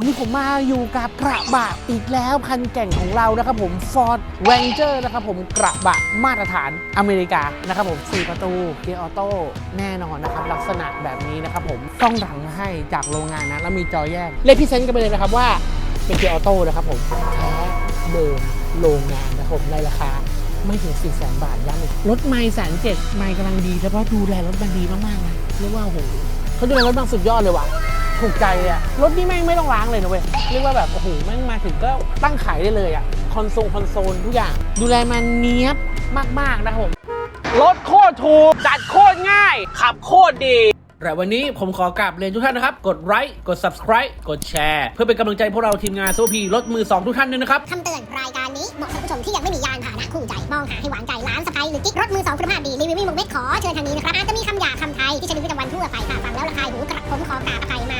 วันนี้ผมมาอยู่กับกระบะอีกแล้วคันแก่งของเรานะครับผม Ford Ranger นะครับผมกระบะมาตรฐานอเมริกานะครับผม4ประตูเกียร์ออโต้แน่นอนนะครับ ลักษณะแบบนี้นะครับผมต้องหลังให้จากโรงงานนะ แล้วมีจอแยก เลขพิเศษกันไปเลยนะครับว่าเป็นเกียร์ออโต้นะครับผมแท้เดิมโรงงานนะครับผมในราคาไม่ถึง4 0 0 0 0 0บาทย้ำอีกรถไม่แสนเจ็ดไม่กำลังดีเฉพาะดูแลรถมันดีมากๆนะเรียกว่าโอ้โหเขาดูแลรถบางสุดยอดเลยว่ะ ถูกใจเลยอะรถนี่แม่งไม่ต้องล้างเลยนะเว้ย เรียกว่าแบบ โอ้โห แม่งมาถึงก็ตั้งขายได้เลยอะคอนโซลคอนโซลทุกอย่าง ดูแลมันเนี้ยบมาก ๆ นะครับผม รถโคตรถูก จัดโคตรง่าย ขับโคตรดีแต่วันนี้ผมขอกราบเรียนทุกท่านนะครับ กดไลค์กด subscribe กดแชร์ เพื่อเป็นกำลังใจพวกเราทีมงานโซพีรถมือ 2 ทุกท่านด้วยนะครับคำเตือนรายการนี้เหมาะสำหรับผู้ชมที่ยังไม่มียานพาหนะคู่ใจ มองหาให้หวานใจร้านสะพายหรือกิ๊กรถมือสองคุณภาพดี รีวิววิ่งมุกเม็ดขอเชิญทางนี้นะครับอาจจะมีคำหยาบคำไทยที่ใช้ในชีวิตประจำวันทั่วไปค่ะฟังแล้วระคายหูกระผมขอกราบอภัยมา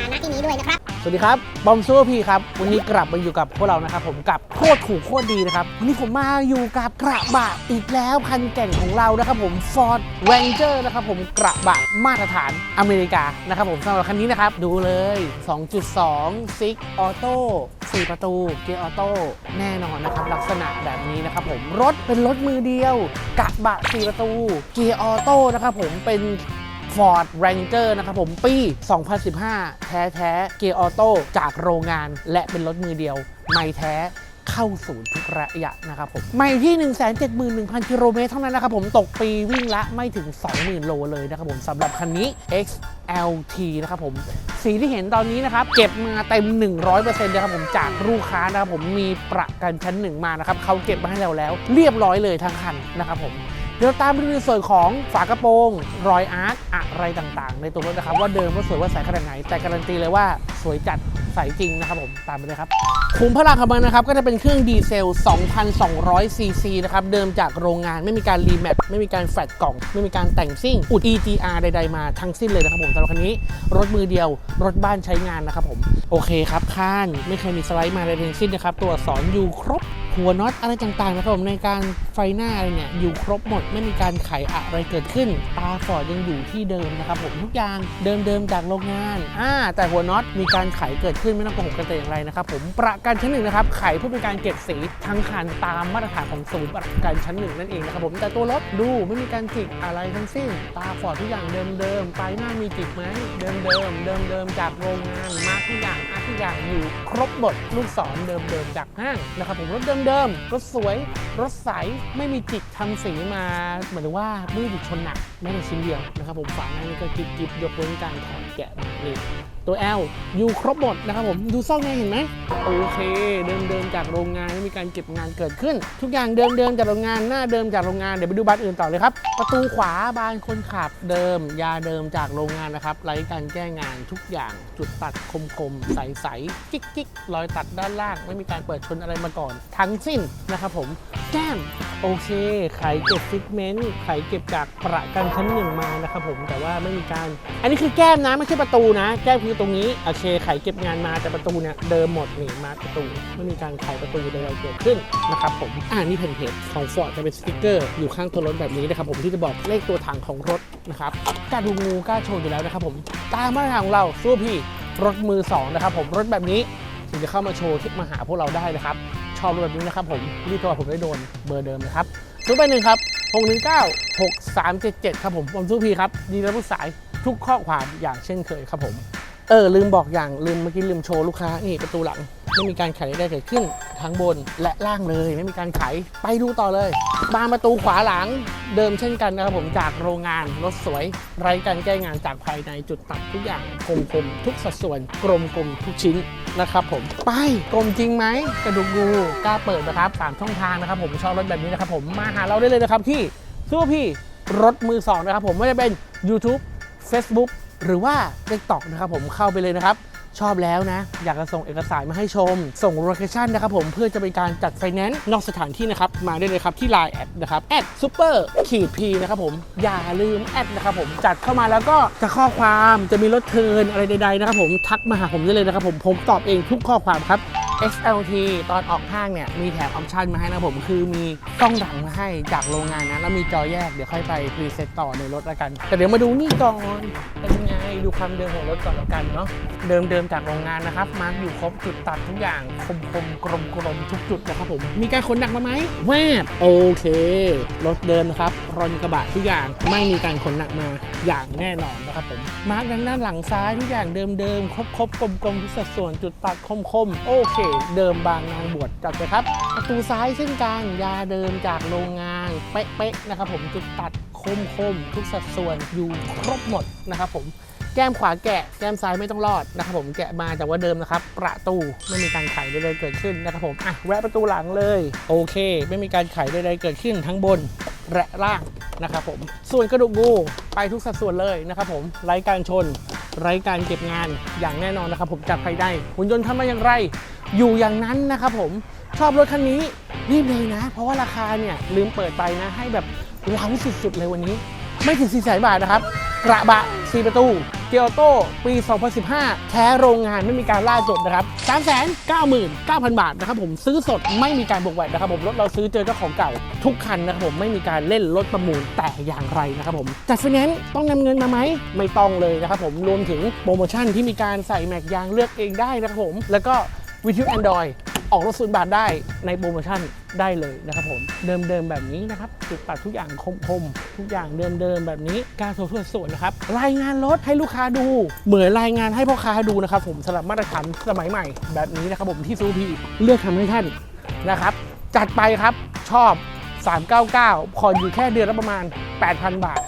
ณที่นี้ ด้วยนะครับ สวัสดีครับ บอมซูเปอร์พีครับ วันนี้กลับมาอยู่กับพวกเรานะครับ ผมกับโคตรถูกโคตรดีนะครับ วันนี้ผมมาอยู่กับกระบะอีกแล้วคันแก่งของเรานะครับผม Ford Ranger นะครับผมกระบะมาตรฐานอเมริกานะครับผมสำหรับคันนี้นะครับดูเลย 2.2 Six Auto 4 ประตูเกียร์ออโต้แน่นอนนะครับ ลักษณะแบบนี้นะครับผมรถเป็นรถมือเดียวกระบะ4ประตูเกียร์ออโต้นะครับผมเป็น Ford Ranger นะครับผมปี 2015 แท้แท้ๆเกียร์ออโต้จากโรงงาน และเป็นรถมือเดียว ไม่แท้เข้าศูนย์ทุกระยะนะครับผมไม่ที่ 171,000 กิโลเมตรเท่านั้นนะครับผมตกปีวิ่งละไม่ถึง 20,000 โลเลยนะครับผมสำหรับคันนี้ XLT นะครับผมสีที่เห็นตอนนี้นะครับ เก็บมาเต็ม 100%นะครับผมจากลูกค้านะครับผมมีประกันชั้นหนึ่งมานะครับเขาเก็บมาให้เราแล้ว เรียบร้อยเลยทั้งคันนะครับผม เดี๋ยวตามไปดูในส่วนของฝากระโปรง รอยอาร์ตอะไรต่างๆ ในตัวรถนะครับ ว่าเดิมว่าสวยว่าใสขนาดไหน แต่การันตีเลยว่าสวยจัดใสจริงนะครับผมตามไปเลยครับขุมพลังของมันนะครับก็จะเป็นเครื่องดีเซล 2,200 ซีซีนะครับเดิมจากโรงงานไม่มีการรีแมปไม่มีการแฟลตกล่อง ไม่มีการแต่งซิ่งอุด EGR ใดๆมาทั้งสิ้นเลยนะครับผมสำหรับคันนี้รถมือเดียว รถบ้านใช้งานนะครับผมโอเคครับข้างไม่เคยมีสไลด์มาใดๆทั้งสิ้นนะครับตัวสอักษรอยู่ครบ หัวน็อตอะไรต่างๆนะครับผมในการไฟหน้าอะไรเนี่ยอยู่ครบหมดไม่มีการไขอะไรเกิดขึ้นตาฟอร์ดยังอยู่ที่เดิมนะครับผมทุกอย่างเดิมๆจากโรงงานอ่าแต่หัวน็อตมีการไขเกิดขึ้นไม่ต้องโกหกกันแต่อย่างไรนะครับผมประกันชั้นหนึ่งนะครับไขเพื่อเป็นการเก็บสีทั้งคันตามมาตรฐานของศูนย์ประกันชั้นหนึ่งนั่นเองนะครับผมแต่ตัวรถดูไม่มีการจิกอะไรทั้งสิ้น ตาฟอร์ดทุกอย่างเดิมๆไฟหน้ามีจิกไหมเดิมๆเดิมๆจากโรงงานมาทุกอย่างอาร์ตทุ กอย่างอยู่ครบหมดลูกศรเดิมๆจากห้างนะครับผมรถเดิมๆรถสวยรถใสไม่มีจิกทำสีมาเหมือนว่าไม่ได้จิกชนหนักแม้แต่ชิ้นเดียวนะครับผมฝาหน้านี่ก็จิบจิบยกเว้นการถอดแกะนี่ตัว L อยู่ครบหมดนะครับผมดูซ่องไงเห็นไหมโอเค เดิมๆจากโรงงานไม่มีการเก็บงานเกิดขึ้น ทุกอย่างเดิมๆจากโรงงานหน้าเดิมจากโรงงานเดี๋ยวไปดูบานอื่นต่อเลยครับ ประตูขวาบานคนขับเดิม ยาเดิมจากโรงงานนะครับไร้การแก้งานทุกอย่างจุดตัดคมๆใใสๆกิ๊กๆรอยตัดด้านล่าง ไม่มีการเปิดชนอะไรมาก่อน ทั้งสิ้นนะครับผมแก้มโอเคไขเก็บฟิตเมนต์ไขเก็บจากประกันชั้นหนึ่งมานะครับผมแต่ว่าไม่มีการ อันนี้คือแก้มนะไม่ใช่ประตูนะ แก้มคือตรงนี้โอเคไขเก็บงานมาแต่ประตูเนี่ยเดิมหมดนี่มาประตู ไม่มีการไขประตูใดๆเกิดขึ้นนะครับผมอ่านี่แผ่นเพจของ Ford จะเป็นสติกเกอร์อยู่ข้างตัวรถแบบนี้นะครับผมที่จะบอกเลขตัวถังของรถนะครับกล้าดูงูกล้าโชว์อยู่แล้วนะครับผมตามมาตรฐานของเราสู้พี่ รถมือสองนะครับผมรถแบบนี้ถึงจะเข้ามาโชว์ที่มาหาพวกเราได้นะครับ ชอบรถแบบนี้นะครับผมรีบโทรผมได้โดนเบอร์เดิมนะครับศูนย์แปดหนึ่งครับหกหนึ่งเก้าหกสามเจ็ดเจ็ดครับผมผมซูพีครับดีรับผู้สายทุกข้อความอย่างเช่นเคยครับผมเออลืมบอกอย่างลืมเมื่อกี้ลืมโชว์ลูกค้านี่ประตูหลัง ไม่มีการไขได้เกิดขึ้นทั้งบนและล่างเลย ไม่มีการไขไปดูต่อเลย บานประตูขวาหลังเดิมเช่นกันนะครับผมจากโรงงานรถสวย ไร้การแก้งานจากภายในจุดตัดทุกอย่างคมคมทุกสัดส่วนกลมกลมทุกชิ้นนะครับผมไปกลมจริงไหมกระดูกงูกล้าเปิดนะครับสามช่องทางนะครับผมชอบรถแบบนี้นะครับผมมาหาเราได้เลยนะครับที่สู้พี่รถมือสองนะครับผมไม่ว่าจะเป็น YouTube Facebook หรือว่า TikTok นะครับผมเข้าไปเลยนะครับ ชอบแล้วนะ อยากจะส่งเอกสารมาให้ชม ส่งโลเคชันนะครับผมเพื่อจะเป็นการจัดไฟแนนซ์นอกสถานที่นะครับ มาได้เลยครับที่ Line แอดนะครับแอดซูเปอร์ขีดพีนะครับผม อย่าลืมแอดนะครับผมจัดเข้ามาแล้วก็จะข้อความจะมีรถเทินอะไรใดๆนะครับผมทักมาหาผมได้เลยนะครับผมผมตอบเองทุกข้อความครับ XLT ตอนออกห้างเนี่ย มีแถมออปชันมาให้นะครับผม คือมีกล้องดังมาให้จากโรงงานนะ แล้วมีจอแยกเดี๋ยวค่อยไปพรีเซ็ตต่อในรถละกัน แต่เดี๋ยวมาดูนี่ก่อนเป็นไง ดูความเดิมของรถก่อนแล้วกันเนาะเดิมเดิมจากโรงงานนะครับมาร์กอยู่ครบจุดตัดทุกอย่างคมคมกลมกลมทุกจุดนะครับผมมีการขนหนักมาไหมแวบโอเค รถเดิมนครับรอนกระบะทุกอย่างไม่มีการขนหนักมาอย่างแน่นอนนะครับผมมาร์กด้านหลังซ้ายทุกอย่างเดิมเดิมครบครบกลมกลมทุกสัดส่วนจุดตัดคมคมโอเค เดิมบางนางบวชจัดไปครับประตูซ้ายเส้นกลางยาเดิมจากโรงงานเป๊ะๆนะครับผมจุดตัดคมคมทุกสัดส่วนอยู่ครบหมดนะครับผม แก้มขวาแกะแก้มซ้ายไม่ต้องรอดนะครับผมแกะมาจากว่าเดิมนะครับประตูไม่มีการไขใดๆเกิดขึ้นนะครับผมอะแวะประตูหลังเลย โอเค ไม่มีการไขใดๆเกิดขึ้นทั้งบนและล่างนะครับผมส่วนกระดูกงูไปทุกสัดส่วนเลยนะครับผมไร้การชน ไร้การเก็บงานอย่างแน่นอนนะครับผมจากภายในหุ่นยนต์ทำมาอย่างไร อยู่อย่างนั้นนะครับผมชอบรถคันนี้รีบเลยนะ เพราะว่าราคาเนี่ยลืมเปิดไปนะให้แบบเล้าสุดๆเลยวันนี้ ไม่ถึง4 0 0 0 0บาทนะครับ กระบะ 4 ประตู เกียวโตปี 2015 แท้โรงงานไม่มีการล่าจดนะครับ 399,000 บาทนะครับผมซื้อสดไม่มีการบวกแวดนะครับผมรถเราซื้อเจอเจ้าของเก่า ทุกคันนะครับผมไม่มีการเล่นรถประมูลแต่อย่างไรนะครับผมจัดไฟแนนซ์ต้องนำเงินมาไหมไม่ต้องเลยนะครับผมรวมถึงโปรโมชั่นที่มีการใส่แม็กยางเลือกเองได้นะครับผมแล้วก็วิทยุ Android ออ ออกรถศูนย์บาทได้ในโปรโมชั่นได้เลยนะครับผม เดิมๆแบบนี้นะครับจุดตัดทุกอย่างคมๆ ทุกอย่างเดิมๆแบบนี้การโทรส่วนนะครับรายงานรถให้ลูกค้าดู เหมือนรายงานให้พ่อค้าดูนะครับผมสำหรับมาตรฐานสมัยใหม่ แบบนี้นะครับผมที่ซูพีเลือกทำให้ท่านนะครับ จัดไปครับชอบ 399ผ่อนอยู่แค่เดือนละประมาณ 8,000 บาท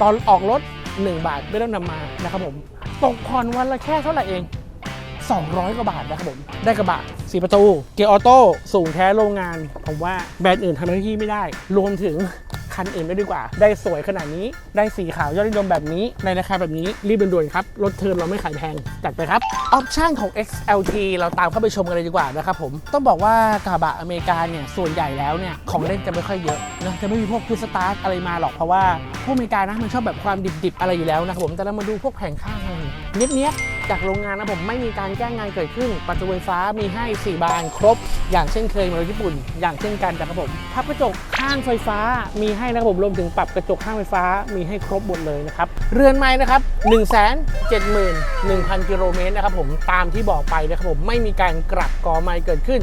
ตอนออกรถ 1 บาทไม่ต้องนำมานะครับผมตกผ่อนวันละแค่เท่าไหร่เอง 200 กว่าบาทนะครับผม ได้กระบะสีประตู เกียร์ออโต้สูงแท้โรงงาน ผมว่าแบรนด์อื่นทำหน้าที่ไม่ได้ รวมถึงคันอื่นด้ดีกว่า ได้สวยขนาดนี้ ได้สีขาวยอดนิยมแบบนี้ ในราคาแบบนี้ รีบด่วนๆครับ รถเทิร์นเราไม่ขายแพง จัดไปครับ ออปชั่นของ XLT เราตามเข้าไปชมกันเลยดีกว่านะครับผม ต้องบอกว่ากระบะอเมริกาเนี่ย ส่วนใหญ่แล้วเนี่ย ของเล่นจะไม่ค่อยเยอะนะ จะไม่มีพวกพุสตาร์ทอะไรมาหรอก เพราะว่าพวกอเมริกานะ มันชอบแบบความดิบๆอะไรอยู่แล้วนะครับผม แต่เรามาดูพวกแผงข้างอะไรเนี้ย จากโรงงานนะผมไม่มีการแก้งงานเกิดขึ้น ประตูไฟฟ้ามีให้ 4 บานครบ อย่างเช่นเคยเมือนรถญี่ปุ่น อย่างเช่นกันนะครับผมพับกระจกข้างไฟฟ้ามีให้นะครับผมรวมถึงปรับกระจกข้างไฟฟ้ามีให้ครบหมดเลยนะครับเรือนไม้นะครับ1 7 1 0 0 0 กิโลเมตรนะครับผมตามที่บอกไปนะครับผมไม่มีการกลับกอไม้เกิดขึ้น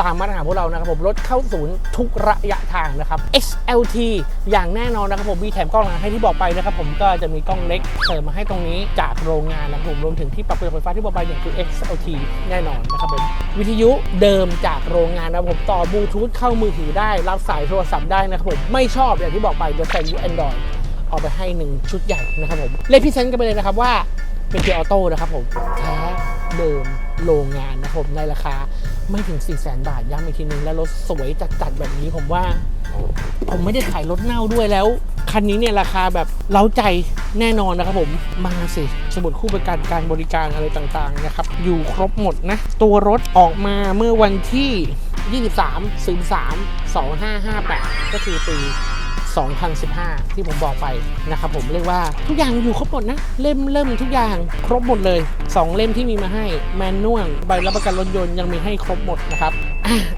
ตามมาตรฐานพวกเรานะครับผมรถเข้าศูนย์ทุกระยะทางนะครับ XLT อย่างแน่นอนนะครับผมมีแถมกล้องหลังให้ที่บอกไปนะครับผมก็จะมีกล้องเล็กเสริมมาให้ตรงนี้จากโรงงานนะครับผมรวมถึงที่ปรับเปลี่ยนไฟฟ้าที่บอกไปเนี่ยคือ XLT แน่นอนนะครับผมวิทยุเดิมจากโรงงานนะครับผมต่อบลูทูธเข้ามือถือได้รับสายโทรศัพท์ได้นะครับผมไม่ชอบอย่างที่บอกไปจะใส่ยู Android เอาไปให้หนึ่งชุดใหญ่นะครับผมเลขพิเศษกันไปเลยนะครับว่าเป็นเกียร์ออโต้นะครับผมแท้เดิมโรงงานนะครับผมในราคา ไม่ถึง 4 0 0แสนบาทย้ำอีกทีนึงแล้วรถสวยจัดๆแบบนี้ผมว่า ผมไม่ได้ขายรถเน่าด้วยแล้ว คันนี้เนี่ยราคาแบบเล้าใจแน่นอนนะครับผมมาสิ สมุดคู่ประกันการบริการอะไรต่างๆนะครับ อยู่ครบหมดนะ ตัวรถออกมาเมื่อวันที่ 23 03 2558 ก็คือปี 2015 ที่ผมบอกไปนะครับผมเรียกว่าทุกอย่างอยู่ครบหมดนะ เล่มเล่มทุกอย่างครบหมดเลย 2 เล่มที่มีมาให้แมนนวลใบรับประกันรถยนต์ยังมีให้ครบหมดนะครับ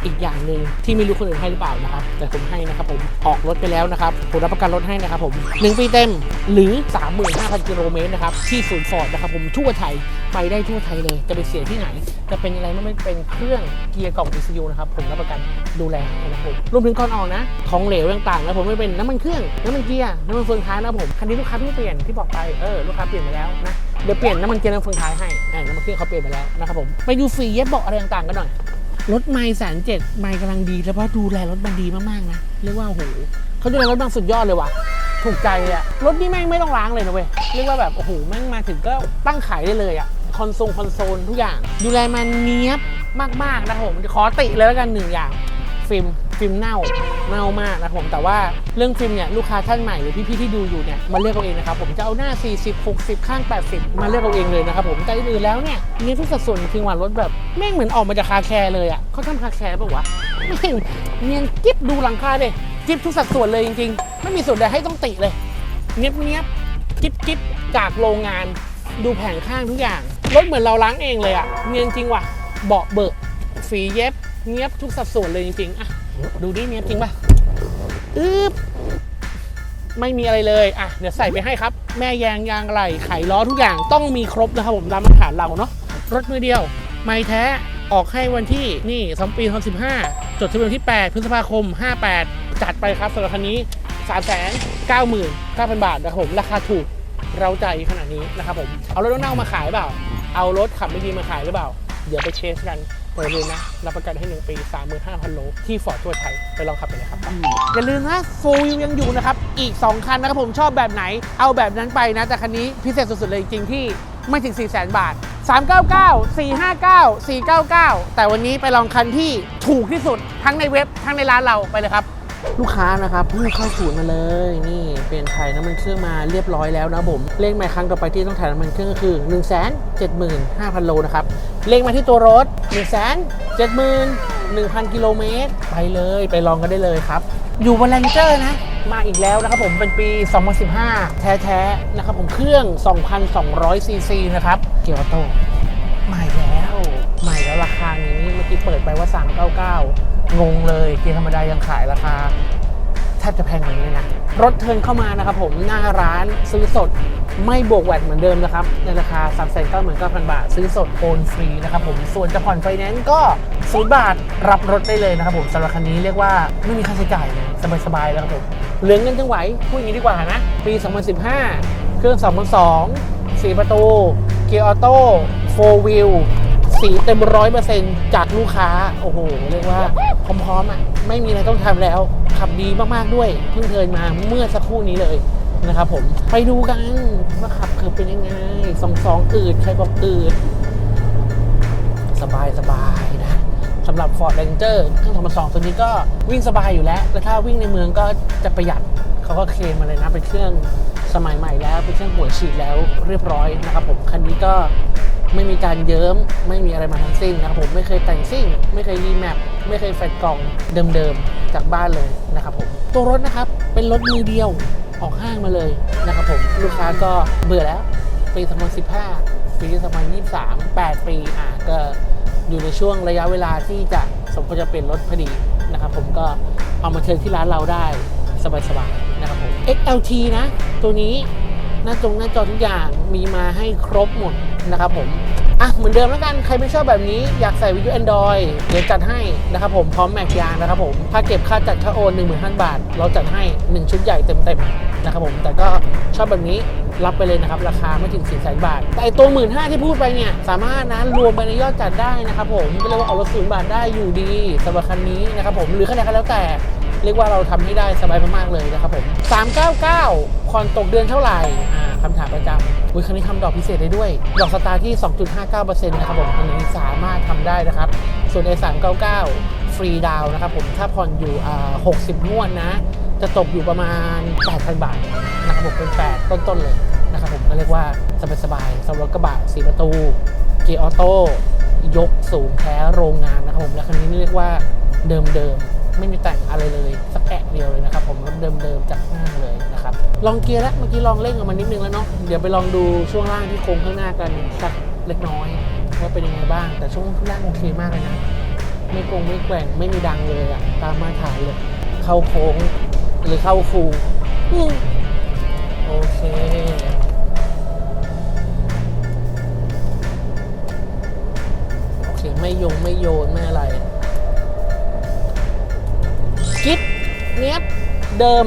อีกอย่างหนึ่งที่ไม่รู้คนอื่นให้หรือเปล่านะครับ แต่ผมให้นะครับผมออกรถไปแล้วนะครับผมรับประกันรถให้นะครับผม1ปีเต็มหรือ 35,000กิโลเมตรนะครับที่ศูนย์ฟอร์ดนะครับผมทั่วไทยไปได้ทั่วไทยเลย จะไปเสียที่ไหน จะเป็นอะไรไม่เป็นเครื่องเกียร์กล่อง ECU นะครับผมรับประกันดูแลนะครับผมรวมถึงก่อนออกนะ ของเหลวต่างๆนะผมไม่เป็นน้ำมันเครื่องน้ำมันเกียร์น้ำมันเฟืองท้ายนะผมคันนี้ลูกค้าเพิ่งเปลี่ยนที่บอกไปเออลูกค้าเปลี่ยนไปแล้วนะเดี๋ยวเปลี่ยนน้ำมันเกียร์น้ำมันเฟืองท้ายให้น้ำมันเครื่องเขาเปลี่ยนไปแล้วนะครับผมไปดูฟรีเย็บเบาะอะไรต่างๆกันหน่อย รถไม่แสนเจ็ดไม่กำลังดีแล้วเพราะดูแลรถมันดีมากๆนะเรียกว่าโอ้โหเขาดูแลรถมันสุดยอดเลยว่ะ ถูกใจเลยอะรถนี่แม่งไม่ต้องล้างเลยนะเว้ยเรียกว่าแบบโอ้โหแม่งมาถึงก็ตั้งขายได้เลยอะคอนโซลคอนโซลทุกอย่าง ดูแลมันเนี้ยบมากๆนะครับผมขอติเลยแล้วกันหนึ่งอย่างฟิล์ม ฟิล์มเน่าเน่ามากนะครับผมแต่ว่าเรื่องฟิล์มเนี่ยลูกค้าท่านใหม่หรือพี่ๆที่ดูอยู่เนี่ยมาเลือกเอาเองนะครับผมจะเอาหน้า 40 60 ข้าง 80 มาเลือกเอาเองเลยนะครับผมแต่อื่นๆแล้วเนี่ยเนี่ยทุกสัดส่วนจริงๆว่ารถแบบแม่งเหมือนออกมาจากคาแคร์เลยอะเขาทำคาแคร์ป่าวะแม่งเนียนกิ๊บดูหลังคาเลยกิ๊บทุกสัดส่วนเลยจริงๆ ไม่มีส่วนใดให้ต้องติเลยเนียบเนียบกิ๊บกิ๊บจากโรงงานดูแผงข้างทุกอย่างรถเหมือนเราล้างเองเลยอะเนียนจริงว่ะเบาะเบิกฝีเย็บเนียบทุกสัดส่วนเลยจริงๆอะ ดูดิเนี้ยจริงป่ะอึ๊บไม่มีอะไรเลยอะเดี๋ยวใส่ไปให้ครับ แม่ยางยางไหลไขล้อทุกอย่างต้องมีครบนะครับผมตามมาตรฐานเราเนาะรถมือเดียว ไม่แท้ออกให้วันที่นี่สองปี2015จดทะเบียนที่ 8 พฤษภาคม 58 จัดไปครับสำหรับคันนี้ 3 9 9 0 0 0 บาทนะครับผม ราคาถูกเราใจขนาดนี้นะครับผม เอารถเน่าๆมาขายเปล่า เอารถขับไม่ดีมาขายหรือเปล่า เดี๋ยวไปเทสกัน เปิดเลยนะ รับประกันให้ 1 ปี 35,000 โล ที่ฟอร์ดทั่วไทย ไปลองขับกันเลยครับ อย่าลืมนะฟูลยังอยู่นะครับ อีก 2 คันนะครับผมชอบแบบไหน เอาแบบนั้นไปนะ แต่คันนี้พิเศษสุด ๆ เลยจริง ๆ ที่ไม่ถึง 4 0 0 0 0 0 บาท 399 459 499 แต่วันนี้ไปลองคันที่ถูกที่สุดทั้งในเว็บทั้งในร้านเราไปเลยครับ ลูกค้านะครับเพิ่งเข้าศูนย์มาเลยนี่เปลี่ยนถ่ายน้ำมันเครื่องมาเรียบร้อยแล้วนะผมเลขหมายครั้งต่อไปที่ต้องถ่ายน้ำมันเครื่องก็คือ 1 7 5 0 0 0 โลนะครับเลขมาที่ตัวรถ 1 7 1 0 0 0 กิโลเมตร ไปเลยไปลองกันได้เลยครับ อยู่บนแรงเจอร์นะ มาอีกแล้วนะครับผมเป็นปี 2015 แท้ๆนะครับผมเครื่อง 2,200 ซีซีนะครับ เกียร์โตใหม่แล้ว ใหม่แล้วราคานี้เมื่อกี้เปิดไปว่า 399 งงเลยเกียร์ธรรมดายังขายราคาแทบจะแพงกว่านี้นะ รถเทินเข้ามานะครับผมหน้าร้านซื้อสดไม่บวกแวดเหมือนเดิมนะครับ ในราคา 3 9 9 0 0 0 บาท ซื้อสดโอนฟรีนะครับผมส่วนจะผ่อนไฟแนนซ์ก็ศูนย์บาทรับรถได้เลยนะครับผมสำหรับคันนี้เรียกว่าไม่มีค่าใช้จ่ายเลยสบายๆแล้วครับผมเหลือเงินจังไหวพูดอย่างนี้ดีกว่านะ ปี 2015 เครื่อง 2002 4 ประตู เกียร์ออโต้โฟวิล สีเต็มร้อยเปอร์เซ็นต์จากลูกค้า โอ้โห เรียกว่าพร้อมๆอะไม่มีอะไรต้องทำแล้ว ขับดีมากๆด้วย เพิ่งเทินมาเมื่อสักครู่นี้เลยนะครับผมไปดูกันว่าขับคือเป็นยังไงสองสองอืดใครบอกอืดสบายสบายๆนะสำหรับ Ford Ranger เครื่อง2.2ตัวนี้ก็วิ่งสบายอยู่แล้ว แล้วถ้าวิ่งในเมืองก็จะประหยัดเขาก็เคลมมาเลยนะเป็นเครื่องสมัยใหม่แล้วเป็นเครื่องหัวฉีดแล้วเรียบร้อยนะครับผมคันนี้ก็ ไม่มีการเยิ้มไม่มีอะไรมาทั้งสิ้นนะครับผมไม่เคยแต่งซิ่ง ไม่เคยรีแมปไม่เคยแฟดกล่องเดิมๆจากบ้านเลยนะครับผมตัวรถนะครับเป็นรถมือเดียวออกห้างมาเลยนะครับผมลูกค้าก็เบื่อแล้วปี2015ปี2023 8 ปีอะก็อยู่ในช่วงระยะเวลาที่จะสมควรจะเปลี่ยนรถพอดีนะครับผมก็เอามาเทิร์นที่ร้านเราได้สบายๆนะครับผม XLT นะ ตัวนี้หน้าจงหน้าจอทุกอย่างมีมาให้ครบหมด นะครับผมอะเหมือนเดิมแล้วกันใครไม่ชอบแบบนี้อยากใส่วิดีโอ Android เดี๋ยวจัดให้นะครับผมพร้อมแม็กยางนะครับผมถ้าเก็บค่าจัดค่าโอน1 5 0 0 0 บาท เราจัดให้ 1 ชุดใหญ่เต็มๆนะครับผมแต่ก็ชอบแบบนี้รับไปเลยนะครับราคาไม่ถึง4 0 0 0 0บาท แต่ตัว 1 5ื่นที่พูดไปเนี่ยสามารถนะรวมไปในยอดจัดได้นะครับผมก็เรียกว่าออกรถศูนย์บาทได้อยู่ดีสำหรับคันนี้นะครับผมหรือคันไหนก็แล้วแต่เรียกว่าเราทำให้ได้สบายมากๆเลยนะครับผม399 ผ่อนตกเดือนเท่าไหร่อ่าคำถามประจำอุ้ยคันนี้ทำดอกพิเศษได้ด้วย ดอกสตาร์ที่ 2.59%นะครับผมคันนี้สามารถทำได้นะครับ ส่วน A399 ฟรีดาวน์นะครับผมถ้าผ่อนอยู่อ่า60 งวดนะ จะตกอยู่ประมาณ 8,000 บาทนะครับผมเป็น 8 ต้นๆเลยนะครับผมก็เรียกว่าสบายๆสำหรับรถกระบะสีประตู เกียร์ออโต้ยกสูงแท้โรงงานนะครับผมและคันนี้เรียกว่าเดิมๆไม่มีแต่งอะไรเลย สักแอะเดียวเลยนะครับผมรถเดิมๆจากห้างเลยนะครับลองเกียร์แล้วเมื่อกี้ลองเร่งออกมานิดนึงแล้วเนาะเดี๋ยวไปลองดูช่วงล่างที่โค้งข้างหน้ากันสักเล็กน้อยว่าเป็นยังไงบ้าง แต่ช่วงข้างล่างโอเคมากเลยนะไม่โกงไม่แกว่งไม่มีดังเลยอะตามมาถ่ายเลยเข้าโค้งหรือเข้าคูโอเคโอเคไม่ยงไม่โยนไม่อะไรกิ๊บ เนี้ยบเดิม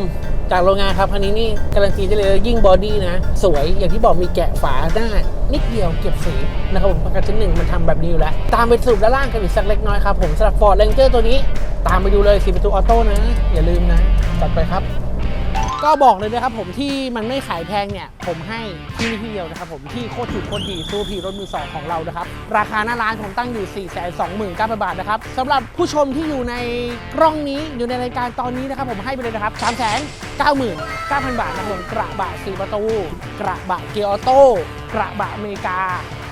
จากโรงงานครับคันนี้นี่การันตีได้เลยว่ายิ่งบอดี้นะ สวยอย่างที่บอกมีแกะฝาหน้านิดเดียวเก็บสีนะครับผมประกันชั้นหนึ่งมันทำแบบนี้อยู่แล้ว ตามไปสรุปด้านล่างกันอีกสักเล็กน้อยครับผมสำหรับ Ford Ranger ตัวนี้ ตามไปดูเลยสีประตูออโต้นะ อย่าลืมนะ จัดไปครับ ก็บอกเลยนะครับผมที่มันไม่ขายแพงเนี่ย ผมให้ที่นี่ที่เดียวนะครับผมที่โคตรถูกโคตรดีสู้พีรถมือสองของเรานะครับ ราคาหน้าร้านผมตั้งอยู่ 4 2 9 0 0 0บาทนะครับสำหรับผู้ชมที่อยู่ในกล้องนี้อยู่ในรายการตอนนี้นะครับผมให้ไปเลยนะครับ3 9 9 0 0 0 บาทนะครับผมกระบะ4ประตู กระบะเกียร์ออโต้กระบะอเมริกา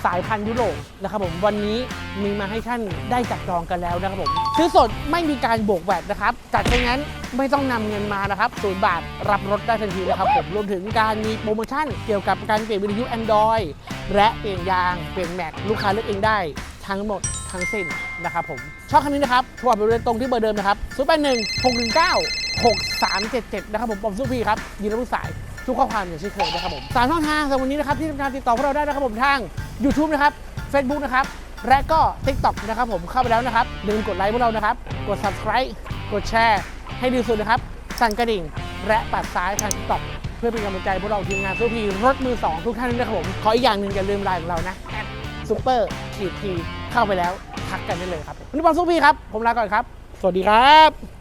สายพันธุ์ยุโรปนะครับผมวันนี้มีมาให้ท่านได้จับจองกันแล้วนะครับผมซื้อสดไม่มีการบวกแวดนะครับจัดไปงั้นไม่ต้องนำเงินมานะครับศูนย์บาทรับรถได้ทันทีนะครับผมรวมถึงการมีโปรโมชั่นเกี่ยวกับการเปลี่ยนวิทยุ Android และเปลี่ยนยางเปลี่ยนแม็กลูกค้าเลือกเองได้ทั้งหมดทั้งสิ้นนะครับผมชอบคันนี้นะครับโทรไปเรียนตรงที่เบอร์เดิมนะครับ0 8 1 6 1 9 6 3 7 7นะครับผมปอมซูพีครับยินดีรับสาย ทุกข้อความอย่างเช่เคยนะครับผมสามช่องทางสำหรับวันนี้นะครับที่ทำการติดต่อพวกเราได้นะครับผมทาง YouTube นะครับ Facebook นะครับและก็ TikTok นะครับผมเข้าไปแล้วนะครับลืมกดไลค์พวกเรานะครับ กด Subscribe กดแชร์ให้ดีสุดนะครับ สั่นกระดิ่ง และปัดซ้ายทาง TikTok เพื่อเป็นกำลังใจพวกเราทีมงานซูพีรถมือ 2 ทุกท่านด้วยนะครับผม ขออีกอย่างหนึ่งอย่าลืมไลน์ของเรานะซูเปอร์ขีดทีเข้าไปแล้วทักกันได้เลยครับวันนี้บอลซูพีครับ ผมลาก่อนครับ สวัสดีครับ